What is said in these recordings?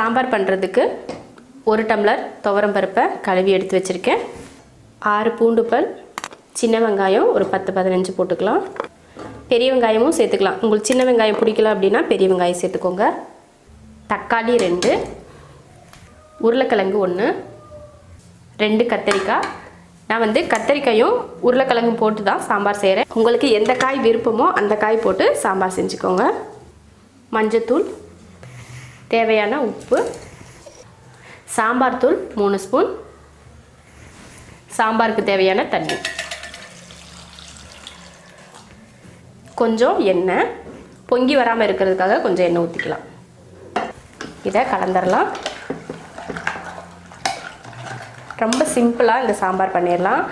சாம்பார் பண்ணுறதுக்கு ஒரு டம்ளர் துவரம் பருப்பை கழுவி எடுத்து வச்சுருக்கேன். ஆறு பூண்டு பல் சின்ன வெங்காயம் ஒரு பத்து பதினஞ்சு போட்டுக்கலாம். பெரிய வெங்காயமும் சேர்த்துக்கலாம். உங்களுக்கு சின்ன வெங்காயம் பிடிக்கல அப்படின்னா பெரிய வெங்காயம் சேர்த்துக்கோங்க. தக்காளி ரெண்டு உருளைக்கிழங்கு ஒன்று ரெண்டு கத்தரிக்காய். நான் வந்து கத்தரிக்காயும் உருளைக்கிழங்கும் போட்டு தான் சாம்பார் செய்கிறேன் உங்களுக்கு எந்த காய் விருப்பமோ அந்த காய் போட்டு சாம்பார் செஞ்சுக்கோங்க. மஞ்சத்தூள் தேவையான உப்பு சாம்பார் தூள் மூணு ஸ்பூன் சாம்பாருக்கு தேவையான தண்ணி. கொஞ்சம் எண்ணெய் பொங்கி வராமல் இருக்கிறதுக்காக கொஞ்சம் எண்ணெய் ஊற்றிக்கலாம் இதை கலந்துடலாம் ரொம்ப சிம்பிளாக இந்த சாம்பார் பண்ணிடலாம்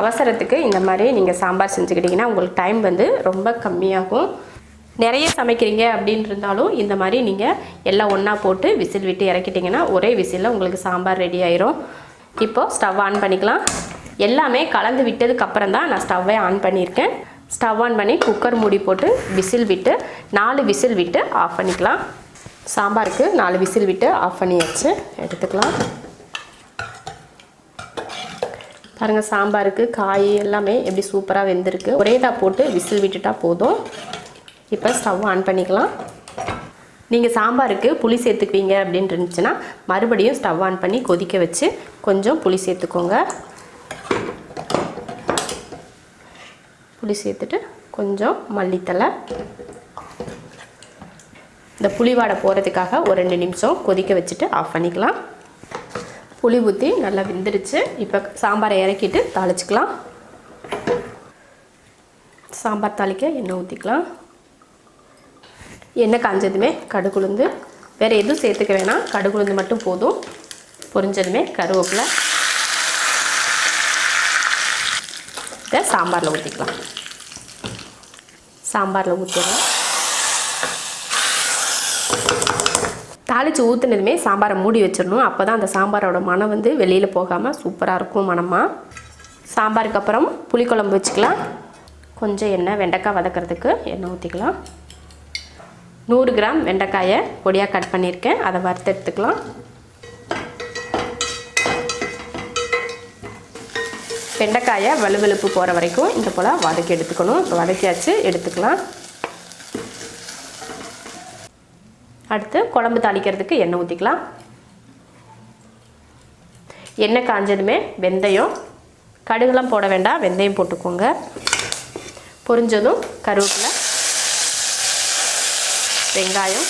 அவசரத்துக்கு இந்த மாதிரி நீங்கள் சாம்பார் செஞ்சுக்கிட்டிங்கன்னா உங்களுக்கு டைம் வந்து ரொம்ப கம்மியாகும். நிறைய சமைக்கிறீங்க அப்படின்னு இருந்தாலும் இந்த மாதிரி நீங்கள் எல்லாம் ஒன்றா போட்டு விசில் விட்டு இறக்கிட்டிங்கன்னா ஒரே விசிலில் உங்களுக்கு சாம்பார் ரெடி ஆயிரும். இப்போது ஸ்டவ் ஆன் பண்ணிக்கலாம். எல்லாமே கலந்து விட்டதுக்கப்புறம் தான் நான் ஸ்டவ்வை ஆன் பண்ணியிருக்கேன். ஸ்டவ் ஆன் பண்ணி குக்கர் மூடி போட்டு விசில் விட்டு நாலு விசில் விட்டு ஆஃப் பண்ணிக்கலாம். சாம்பாருக்கு நாலு விசில் விட்டு ஆஃப் பண்ணியாச்சு. எடுத்துக்கலாம். பாருங்கள் சாம்பாருக்கு காய் எல்லாமே எப்படி சூப்பராக வெந்திருக்கு. ஒரேதாக போட்டு விசில் விட்டுட்டா போதும். இப்போ ஸ்டவ் ஆன் பண்ணிக்கலாம். நீங்கள் சாம்பாருக்கு புளி சேர்த்துக்குவீங்க அப்படின்னு இருந்துச்சுன்னா மறுபடியும் ஸ்டவ் ஆன் பண்ணி கொதிக்க வச்சு கொஞ்சம் புளி சேர்த்துக்கோங்க. புளி சேர்த்துட்டு கொஞ்சம் மல்லித்தலை இந்த புளி வாடை போகிறதுக்காக ஒரு ரெண்டு நிமிஷம் கொதிக்க வச்சுட்டு ஆஃப் பண்ணிக்கலாம். புளி ஊற்றி நல்லா வெந்துருச்சு. இப்போ சாம்பாரை இறக்கிட்டு தாளிச்சிக்கலாம். சாம்பார் தாளிக்க எண்ணெய் ஊற்றிக்கலாம் எண்ணெய் காஞ்சதுமே கடுகுளுந்து வேறு எதுவும் சேர்த்துக்க வேணாம். கடுகுளுந்து மட்டும் போதும். பொரிஞ்சதுமே கருவேப்பிலை. இதை சாம்பாரில் ஊற்றிக்கலாம் சாம்பாரில் ஊற்றிடலாம் தாளித்து ஊற்றுனதுமே சாம்பாரை மூடி வச்சிடணும். அப்போ தான் அந்த சாம்பாரோட மனம் வந்து வெளியில் போகாமல் சூப்பராக இருக்கும் மனமாக சாம்பாருக்கு அப்புறம் புளிக்குழம்பு வச்சுக்கலாம். கொஞ்சம் எண்ணெய் வெண்டைக்காய் வதக்கிறதுக்கு எண்ணெய் ஊற்றிக்கலாம் நூறு கிராம் வெண்டைக்காயை பொடியாக கட் பண்ணியிருக்கேன். அதை வறுத்து எடுத்துக்கலாம். வெண்டைக்காயை வலுவெலுப்பு போகிற வரைக்கும் இந்த போல் வதக்கி எடுத்துக்கணும். இப்போ வதக்கியாச்சு எடுத்துக்கலாம். அடுத்து குழம்பு தாளிக்கிறதுக்கு எண்ணெய் ஊற்றிக்கலாம் எண்ணெய் காஞ்சதுமே வெந்தயம். கடுகுலாம் போட வேண்டாம் வெந்தயம் போட்டுக்கோங்க. பொரிஞ்சதும் கருவேப்பிலை. வெங்காயம்.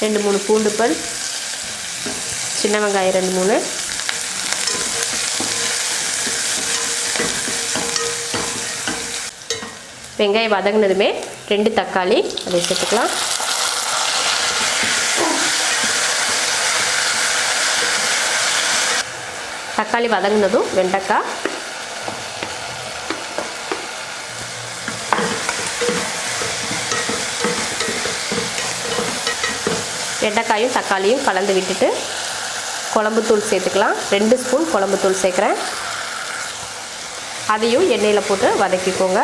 ரெண்டு மூணு பூண்டு பல். சின்ன வெங்காயம் ரெண்டு மூணு. வெங்காயம் வதங்கினதுமே ரெண்டு தக்காளி. அதை சேர்த்துக்கலாம் தக்காளி வதங்கினதும் வெண்டைக்காய். வெண்டைக்காயும் தக்காளியும் கலந்து விட்டுட்டு குழம்புத்தூள் சேர்த்துக்கலாம். ரெண்டு ஸ்பூன் குழம்புத்தூள் சேர்க்குறேன். அதையும் எண்ணெயில் போட்டு வதக்கிக்கோங்க.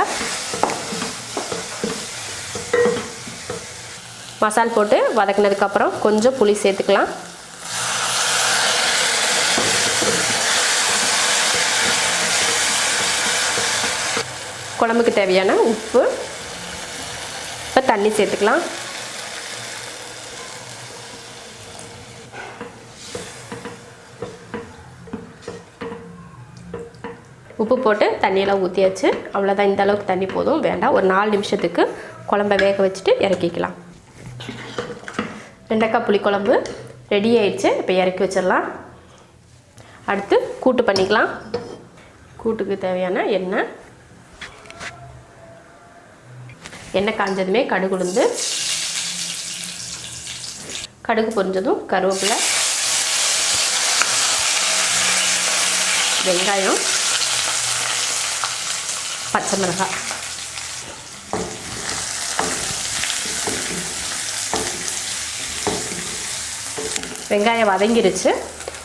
மசால் போட்டு வதக்கினதுக்கப்புறம் கொஞ்சம் புளி சேர்த்துக்கலாம். குழம்புக்கு தேவையான உப்பு. இப்போ தண்ணி சேர்த்துக்கலாம். உப்பு போட்டு தண்ணியெல்லாம் ஊற்றியாச்சு அவ்வளோதான் இந்த அளவுக்கு தண்ணி போதும். வேண்டாம் ஒரு நாலு நிமிஷத்துக்கு குழம்ப வேக வச்சுட்டு இறக்கிக்கலாம். வெண்டைக்காய் புளிக்குழம்பு ரெடி ஆயிடுச்சு. இப்போ இறக்கி வச்சிடலாம். அடுத்து கூட்டு பண்ணிக்கலாம். கூட்டுக்கு தேவையான எண்ணெய். எண்ணெய் காஞ்சதுமே கடுகு உளுந்து. கடுகு பொரிஞ்சதும் கருவேப்பிலை. வெங்காயம். பச்சை மிளகாய் வெங்காயம் வதங்கிருச்சு.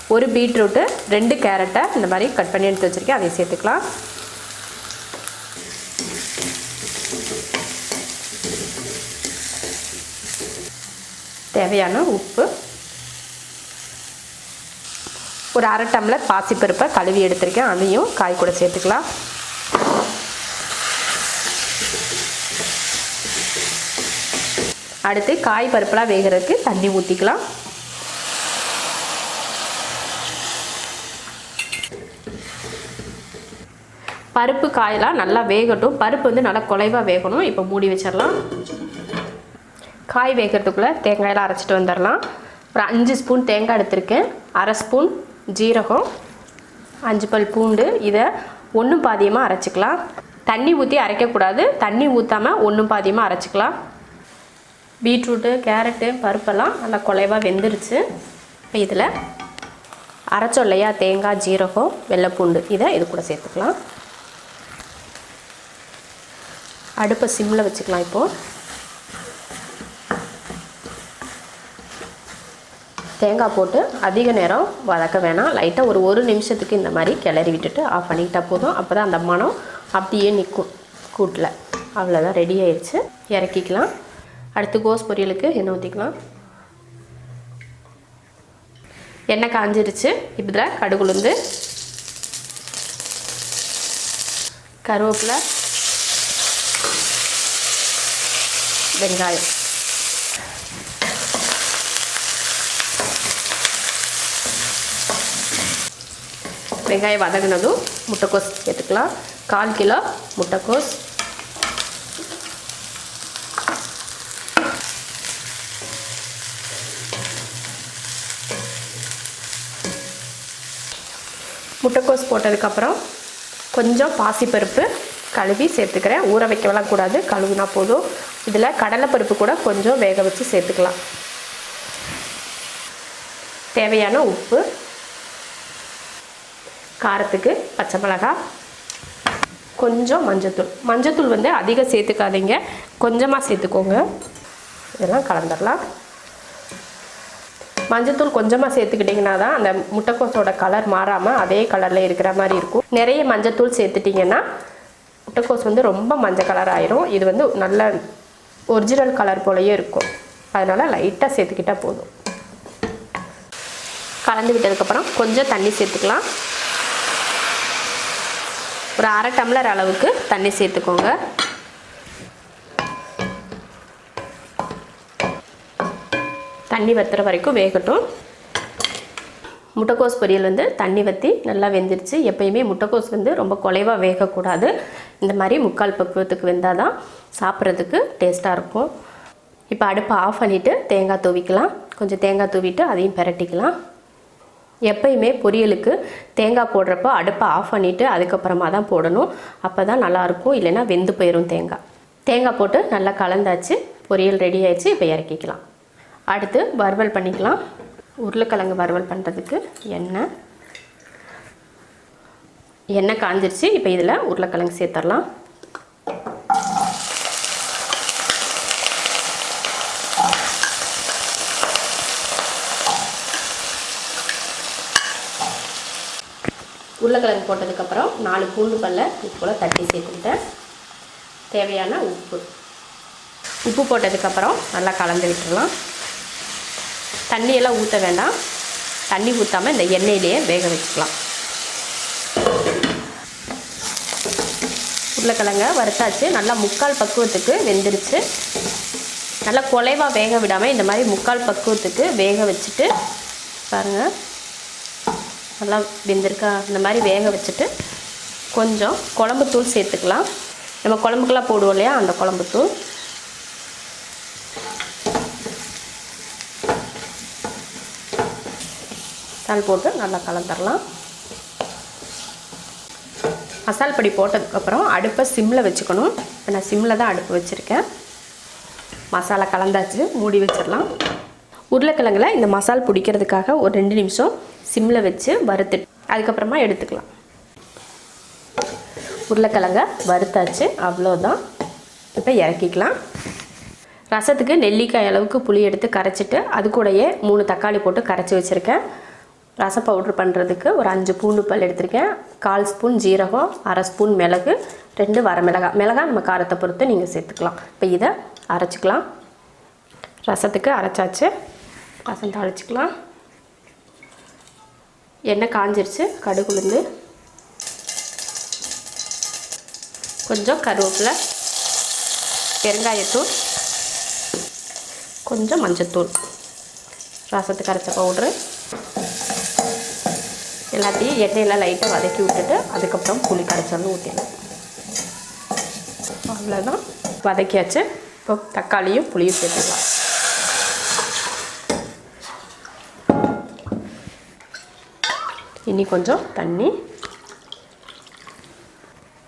ஒரு பீட்ரூட்டு ரெண்டு கேரட்டை இந்த மாதிரி கட் பண்ணி எடுத்து வச்சுருக்கேன். அதையும் சேர்த்துக்கலாம். தேவையான உப்பு. ஒரு அரை டம்ளர் பாசிப்பருப்பை கழுவி எடுத்திருக்கேன். அதையும் காய் கூட சேர்த்துக்கலாம். அடுத்து காய் பருப்பெல்லாம் வேகிறதுக்கு தண்ணி ஊற்றிக்கலாம் பருப்பு காயெல்லாம் நல்லா வேகட்டும். பருப்பு வந்து நல்லா குலைவாக வேகணும். இப்போ மூடி வச்சிடலாம். காய் வேகிறதுக்குள்ளே தேங்காயெல்லாம் அரைச்சிட்டு வந்துடலாம். ஒரு அஞ்சு ஸ்பூன் தேங்காய் எடுத்திருக்கேன். அரை ஸ்பூன் ஜீரகம். அஞ்சு பல் பூண்டு. இதை ஒன்றும் பாதியமாக அரைச்சிக்கலாம். தண்ணி ஊற்றி அரைக்கக்கூடாது. தண்ணி ஊற்றாமல் ஒன்றும் பாதியமாக அரைச்சிக்கலாம். பீட்ரூட்டு கேரட்டு பருப்பெல்லாம் நல்லா குலைவாக வெந்துருச்சு. இப்போ இதில் அரைச்சோம் இல்லையா தேங்காய் ஜீரகம் வெள்ளைப்பூண்டு இதை இது கூட சேர்த்துக்கலாம். அடுப்பை சிம்மில் வச்சுக்கலாம் இப்போது தேங்காய் போட்டு அதிக நேரம் வதக்க வேணாம். லைட்டாக ஒரு ஒரு நிமிஷத்துக்கு இந்த மாதிரி கிளறி விட்டுட்டு ஆஃப் பண்ணிக்கிட்டா போதும். அப்போ தான் அந்த மனம் அப்படியே நிற்கும் கூட்டில். அவ்வளோதான் ரெடி ஆயிடுச்சு இறக்கிக்கலாம். அடுத்து கோஸ் பொரியலுக்கு எண்ணெய் ஊற்றிக்கலாம் எண்ணெய் காஞ்சிருச்சு. இப்போ கடுகுளுந்து கருவேப்பிலை வெங்காயம். வெங்காயம் வதங்கினதும் முட்டைக்கோஸ் எடுத்துக்கலாம் கால் கிலோ முட்டைக்கோஸ் முட்டைக்கோஸ் போட்டதுக்கப்புறம் கொஞ்சம் பாசிப்பருப்பு கழுவி சேர்த்துக்கிறேன். ஊற வைக்கலாம் கூடாது. கழுவுனா போதும். இதில் கடலைப்பருப்பு கூட கொஞ்சம் வேக வச்சு சேர்த்துக்கலாம். தேவையான உப்பு காரத்துக்கு பச்சை மிளகாய் கொஞ்சம் மஞ்சத்தூள். மஞ்சத்தூள் வந்து அதிகம் சேர்த்துக்காதீங்க. கொஞ்சமாக சேர்த்துக்கோங்க. இதெல்லாம் கலந்துடலாம் மஞ்சத்தூள் கொஞ்சமாக சேர்த்துக்கிட்டிங்கன்னா தான் அந்த முட்டைக்கோஸோட கலர் மாறாமல் அதே கலரில் இருக்கிற மாதிரி இருக்கும். நிறைய மஞ்சத்தூள் சேர்த்துட்டிங்கன்னா முட்டைக்கோஸ் வந்து ரொம்ப மஞ்சள் கலர் ஆயிரும். இது வந்து நல்ல ஒரிஜினல் கலர் போலயே இருக்கும். அதனால் லைட்டாக சேர்த்துக்கிட்டால் போதும். கலந்து விட்டதுக்கப்புறம் கொஞ்சம் தண்ணி சேர்த்துக்கலாம். ஒரு அரை டம்ளர் அளவுக்கு தண்ணி சேர்த்துக்கோங்க. தண்ணி வத்துற வரைக்கும் வேகட்டும். முட்டைக்கோஸ் பொரியல் வந்து தண்ணி வற்றி நல்லா வெந்துருச்சு. எப்பயுமே முட்டைக்கோஸ் வந்து ரொம்ப குலைவாக வேகக்கூடாது. இந்த மாதிரி முக்கால் பக்குவத்துக்கு வெந்தால் தான் சாப்பிட்றதுக்கு டேஸ்ட்டாக இருக்கும். இப்போ அடுப்பை ஆஃப் பண்ணிவிட்டு தேங்காய் தூவிக்கலாம். கொஞ்சம் தேங்காய் தூவிட்டு அதையும் பிரட்டிக்கலாம். எப்பயுமே பொரியலுக்கு தேங்காய் போடுறப்போ அடுப்பை ஆஃப் பண்ணிவிட்டு அதுக்கப்புறமா தான் போடணும். அப்போ தான் நல்லாயிருக்கும். இல்லைன்னா வெந்து போயிடும் தேங்காய். தேங்காய் போட்டு நல்லா கலந்தாச்சு. பொரியல் ரெடி ஆயிடுச்சு. இப்போ இறக்கிக்கலாம். அடுத்து வறுவல் பண்ணிக்கலாம். உருளைக்கிழங்கு வறுவல் பண்ணுறதுக்கு எண்ணெய். எண்ணெய் காஞ்சிருச்சு. இப்போ இதில் உருளைக்கிழங்கு சேர்த்துடலாம். உருளைக்கிழங்கு போட்டதுக்கப்புறம் நாலு பூண்டு பல்ல இது போல் தட்டி சேர்த்துக்கிட்டேன். தேவையான உப்பு. உப்பு போட்டதுக்கப்புறம் நல்லா கலந்து விட்டுடலாம். தண்ணியெல்லாம் ஊற்ற வேண்டாம். தண்ணி ஊற்றாமல் இந்த எண்ணெயிலேயே வேக வச்சுக்கலாம். உருளைக்கிழங்க வறுத்தாச்சு. நல்லா முக்கால் பக்குவத்துக்கு வெந்துருச்சு. நல்லா குலைவாக வேக விடாமல் இந்த மாதிரி முக்கால் பக்குவத்துக்கு வேக வச்சுட்டு பாருங்கள் நல்லா வெந்திருக்கா? இந்த மாதிரி வேக வச்சுட்டு கொஞ்சம் குழம்புத்தூள் சேர்த்துக்கலாம். நம்ம குழம்புக்கெல்லாம் போடுவோம் இல்லையா? அந்த குழம்புத்தூள். மசால் போட்டு நல்லா கலந்துடலாம் மசால் பொடி போட்டதுக்கப்புறம் அடுப்பை சிம்மில் வச்சுக்கணும். இப்போ நான் சிம்மில் தான் அடுப்பு வச்சுருக்கேன். மசாலா கலந்தாச்சு மூடி வச்சிடலாம் உருளைக்கிழங்கில் இந்த மசால் பிடிக்கிறதுக்காக ஒரு ரெண்டு நிமிஷம் சிம்மில் வச்சு வறுத்து அதுக்கப்புறமா எடுத்துக்கலாம். உருளைக்கிழங்க வறுத்தாச்சு அவ்வளோதான் இப்போ இறக்கிக்கலாம். ரசத்துக்கு நெல்லிக்காய் அளவுக்கு புளி எடுத்து கரைச்சிட்டு அது கூடயே மூணு தக்காளி போட்டு கரைச்சி வச்சுருக்கேன். ரசம் பவுட்ரு பண்ணுறதுக்கு ஒரு அஞ்சு பூண்டு பல் எடுத்திருக்கேன். கால் ஸ்பூன் ஜீரகம் அரை ஸ்பூன் மிளகு ரெண்டு வரமிளகாய் மிளகாய் நம்ம காரத்தை பொறுத்து நீங்கள் சேர்த்துக்கலாம். இப்போ இதை அரைச்சிக்கலாம். ரசத்துக்கு அரைச்சாச்சு. ரசம் தாளிச்சிக்கலாம். எண்ணெய் காஞ்சிருச்சு. கடுகுலுந்து கொஞ்சம் கருவேப்பிலை பெருங்காயத்தூள் கொஞ்சம் மஞ்சத்தூள். ரசத்துக்கு அரைச்ச பவுட்ரு எல்லாத்தையும் எண்ணெயில் லைட்டாக வதக்கி விட்டுட்டு அதுக்கப்புறம் புளி கரைச்சாலும் ஊற்றிடலாம் அவ்வளோதான் வதக்கியாச்சு. இப்போ தக்காளியும் புளியும் சேர்த்துக்கலாம். இனி கொஞ்சம் தண்ணி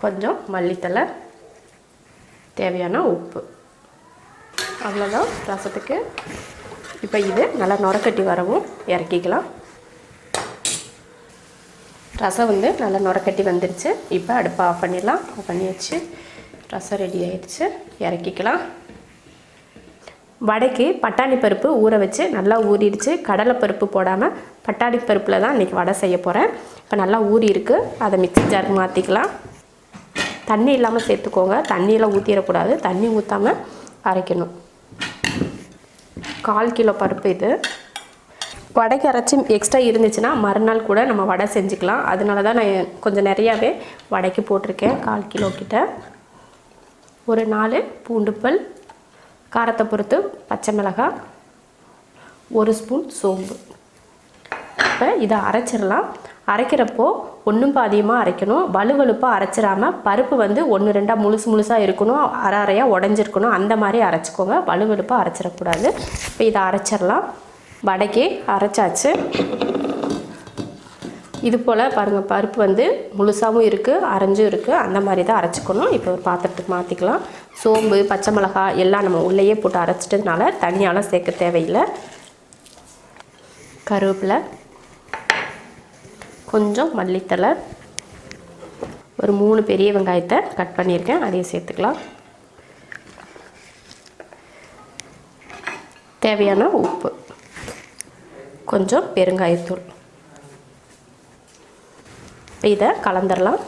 கொஞ்சம் மல்லித்தலை தேவையான உப்பு. அவ்வளோதான் ரசத்துக்கு. இப்போ இது நல்லா நுரக்கட்டி வரவும் இறக்கிக்கலாம். ரசம் வந்து நல்லா நுரக்கட்டி வந்துருச்சு. இப்போ அடுப்பை ஆஃப் பண்ணிடலாம். ஆஃப் பண்ணி வச்சு ரசம் ரெடி ஆயிடுச்சு. இறக்கிக்கலாம். வடைக்கு பட்டாணி பருப்பு ஊற வச்சு நல்லா ஊறிடுச்சு. கடலைப்பருப்பு போடாமல் பட்டாணி பருப்பில் தான் இன்றைக்கி வடை செய்ய போகிறேன் இப்போ நல்லா ஊறி இருக்குது அதை மிக்ஸி ஜாருக்கு மாற்றிக்கலாம் தண்ணி இல்லாமல் சேர்த்துக்கோங்க. தண்ணியெல்லாம் ஊற்றிடக்கூடாது தண்ணி ஊற்றாமல் அரைக்கணும். கால் கிலோ பருப்பு இது. வடைக்கு அரைச்சி எக்ஸ்ட்ரா இருந்துச்சுன்னா மறுநாள் கூட நம்ம வடை செஞ்சுக்கலாம். அதனால தான் நான் கொஞ்சம் நிறையாவே வடைக்கு போட்டிருக்கேன் கால் கிலோ கிட்ட. ஒரு நாலு பூண்டுப்பல் காரத்தை பொறுத்து பச்சை மிளகாய் ஒரு ஸ்பூன் சோம்பு. இப்போ இதை அரைச்சிடலாம். அரைக்கிறப்போ ஒன்றும் பாதியமாக அரைக்கணும். வலுவலுப்பாக அரைச்சிடாமல் பருப்பு வந்து ஒன்று ரெண்டாக முழுசு முழுசாக இருக்கணும். அரை அரையாக உடஞ்சிருக்கணும். அந்த மாதிரி அரைச்சிக்கோங்க. வலுவலுப்பாக அரைச்சிடக்கூடாது. இப்போ இதை அரைச்சிடலாம். வடைக்கு அரைச்சாச்சு. இது போல் பாருங்கள் பருப்பு வந்து முழுசாகவும் இருக்குது அரைஞ்சும் இருக்குது அந்த மாதிரி தான் அரைச்சிக்கணும். இப்போ ஒரு பாத்திரத்துக்கு மாற்றிக்கலாம் சோம்பு பச்சை மிளகாய் எல்லாம் நம்ம உள்ளேயே போட்டு அரைச்சிட்டதுனால தனியாலாம் சேர்க்க தேவையில்லை. கருவேப்பிலை கொஞ்சம் மல்லித்தலை ஒரு மூணு பெரிய வெங்காயத்தை கட் பண்ணியிருக்கேன். அதையும் சேர்த்துக்கலாம். தேவையான உப்பு. கொஞ்சம் பெருங்காயத்தூள். இதை கலந்துடலாம்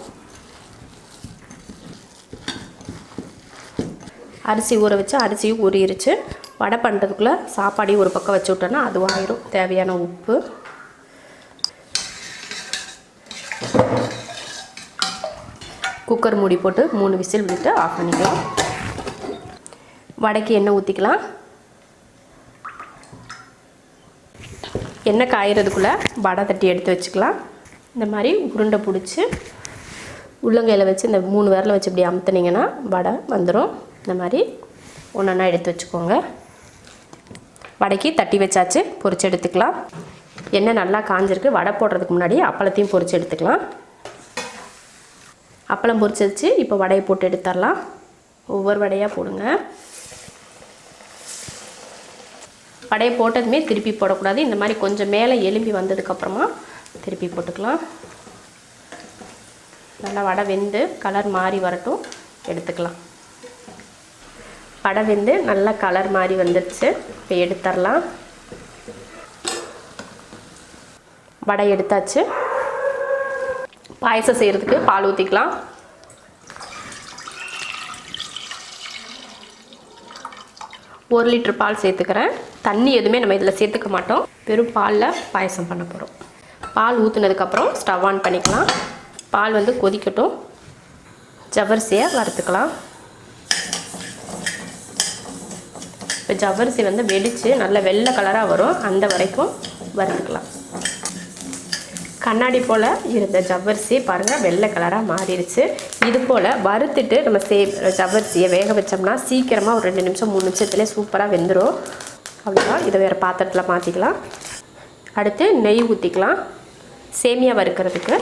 அரிசி ஊற வச்சு அரிசியும் ஊறிடுச்சு வடை பண்ணுறதுக்குள்ளே சாப்பாடையும் ஒரு பக்கம் வச்சு விட்டோன்னா அதுவும் ஆயிரும். தேவையான உப்பு. குக்கர் மூடி போட்டு மூணு விசில் விட்டு ஆஃப் பண்ணிக்கலாம். வடைக்கு எண்ணெய் ஊற்றிக்கலாம் எண்ணெய் காயறதுக்குள்ளே வடை தட்டி எடுத்து வச்சுக்கலாம். இந்த மாதிரி உருண்டை பிடிச்சி உள்ளங்கையில் வச்சு இந்த மூணு விரல வச்சு இப்படி அமுத்துனீங்கன்னா வடை வந்துடும் இந்த மாதிரி ஒன்றா எடுத்து வச்சுக்கோங்க. வடைக்கு தட்டி வச்சாச்சு பொறிச்சு எடுத்துக்கலாம். எண்ணெய் நல்லா காஞ்சிருக்கு. வடை போடுறதுக்கு முன்னாடி அப்பளத்தையும் பொறிச்சு எடுத்துக்கலாம். அப்பளம் பொறிச்சு வச்சு இப்போ வடையை போட்டு எடுத்துடலாம். ஒவ்வொரு வடையாக போடுங்க. வடையை போட்டதுமே திருப்பி போடக்கூடாது. இந்த மாதிரி கொஞ்சம் மேலே எலும்பி வந்ததுக்கப்புறமா திருப்பி போட்டுக்கலாம். நல்லா வடை வெந்து கலர் மாறி வரட்டும். எடுத்துக்கலாம். வடை வெந்து நல்லா கலர் மாறி வந்துடுச்சு இப்போ எடுத்துடலாம் வடை எடுத்தாச்சு. பாயசம் செய்கிறதுக்கு பால் ஊற்றிக்கலாம் ஒரு லிட்டர் பால் சேர்த்துக்கிறேன். தண்ணி எதுவுமே நம்ம இதில் சேர்த்துக்க மாட்டோம். வெறும் பாலில் பாயசம் பண்ண போகிறோம் பால் ஊற்றுனதுக்கப்புறம் ஸ்டவ் ஆன் பண்ணிக்கலாம். பால் வந்து கொதிக்கட்டும். ஜவ்வரிசியை வறுத்துக்கலாம். இப்போ ஜவ்வரிசி வந்து வெடித்து நல்ல வெள்ளை கலராக வரும். அந்த வரைக்கும் வறுத்துக்கலாம். கண்ணாடி போல் இருந்த ஜவ்வரிசி பாருங்கள் வெள்ளை கலராக மாறிடுச்சு. இது போல் வறுத்துட்டு நம்ம சே ஜவ்வரிசியை வேக வச்சோம்னா சீக்கிரமாக ஒரு ரெண்டு நிமிஷம் மூணு நிமிஷத்துலேயே சூப்பராக வெந்துடும் அவ்வளோதான் இதை வேறு பாத்திரத்தில் மாற்றிக்கலாம் அடுத்து நெய் ஊற்றிக்கலாம் சேமியா வறுக்கிறதுக்கு.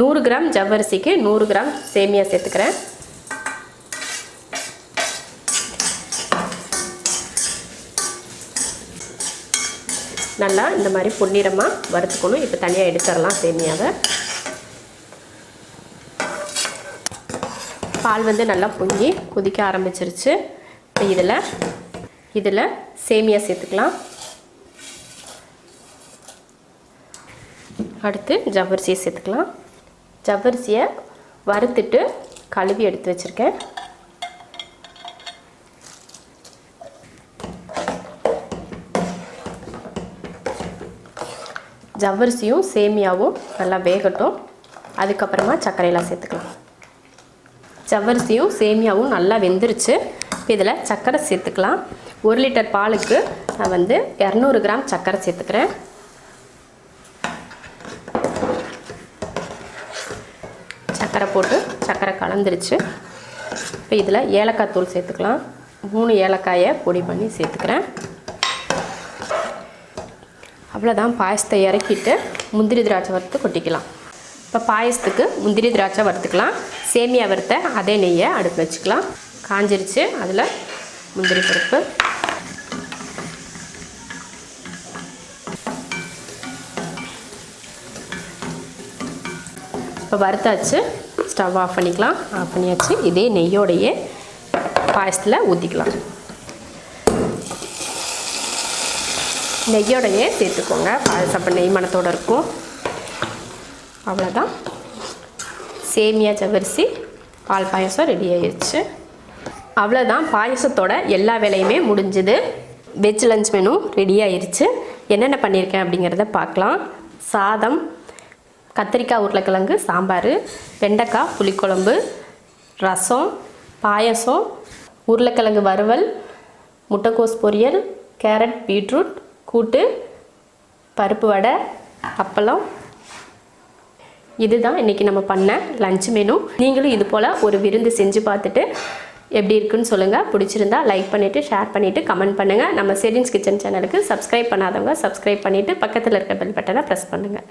நூறு கிராம் ஜவ்வரிசிக்கு நூறு கிராம் சேமியா சேர்த்துக்கிறேன். நல்லா இந்த மாதிரி பொன்னிறமாக வறுத்துக்கணும். இப்போ தனியாக எடுத்துடலாம் சேமியாவை. பால் வந்து நல்லா பொங்கி கொதிக்க ஆரம்பிச்சிருச்சு. இப்போ இதில் இதில் சேமியா சேர்த்துக்கலாம். அடுத்து ஜவ்வரிசியை சேர்த்துக்கலாம். ஜவ்வரிசியை வறுத்துட்டு கழுவி எடுத்து வச்சுருக்கேன். ஜவ்வரிசியும் சேமியாவும் நல்லா வேகட்டும். அதுக்கப்புறமா சர்க்கரையெல்லாம் சேர்த்துக்கலாம். ஜவ்வரிசியும் சேமியாவும் நல்லா வெந்துருச்சு. இப்போ இதில் சர்க்கரை சேர்த்துக்கலாம். ஒரு லிட்டர் பாலுக்கு நான் வந்து இரநூறு கிராம் சர்க்கரை சேர்த்துக்கிறேன். சர்க்கரை போட்டு சர்க்கரை கலந்துருச்சு. இப்போ இதில் ஏலக்காய் தூள் சேர்த்துக்கலாம். மூணு ஏலக்காயை பொடி பண்ணி சேர்த்துக்கிறேன். அவ்வளோதான் பாயசத்தை இறக்கிட்டு முந்திரி திராட்சை வறுத்து கொட்டிக்கலாம். இப்போ பாயசத்துக்கு முந்திரி திராட்சை வறுத்துக்கலாம். சேமியா வறுத்த அதே நெய்யை அடுப்பு வச்சுக்கலாம். காஞ்சிருச்சு. அதில் முந்திரி பருப்பு. இப்போ வறுத்தாச்சு. ஸ்டவ் ஆஃப் பண்ணிக்கலாம். ஆஃப் பண்ணியாச்சு. இதே நெய்யோடையே பாயசத்தில் ஊற்றிக்கலாம் நெய்யோடையே சேர்த்துக்கோங்க. பாயசம் அப்போ நெய் மனத்தோடு இருக்கும். அவ்வளோதான் சேமியா ஜவரிசி பால் பாயசம் ரெடி ஆயிடுச்சு அவ்வளோதான் பாயசத்தோட எல்லா வேலையுமே முடிஞ்சுது. வெஜ் லஞ்ச் மெனு ரெடி ஆயிடுச்சு என்னென்ன பண்ணியிருக்கேன் அப்படிங்கிறத பார்க்கலாம். சாதம் கத்திரிக்காய் உருளைக்கிழங்கு சாம்பார் வெண்டைக்காய் புளிக்குழம்பு ரசம் பாயசம் உருளைக்கிழங்கு வறுவல் முட்டைக்கோஸ் பொரியல் கேரட் பீட்ரூட் கூட்டு பருப்பு வடை அப்பளம். இதுதான் இன்றைக்கி நம்ம பண்ண லஞ்ச் மெனு நீங்களும் இது போல் ஒரு விருந்து செஞ்சு பார்த்துட்டு எப்படி இருக்குன்னு சொல்லுங்கள் பிடிச்சிருந்தா லைக் பண்ணிவிட்டு ஷேர் பண்ணிவிட்டு கமெண்ட் பண்ணுங்கள் நம்ம செரின்ஸ் கிச்சன் சேனலுக்கு சப்ஸ்கிரைப் பண்ணாதவங்க சப்ஸ்கிரைப் பண்ணிவிட்டு பக்கத்தில் இருக்க பெல் பட்டனை ப்ரெஸ் பண்ணுங்கள்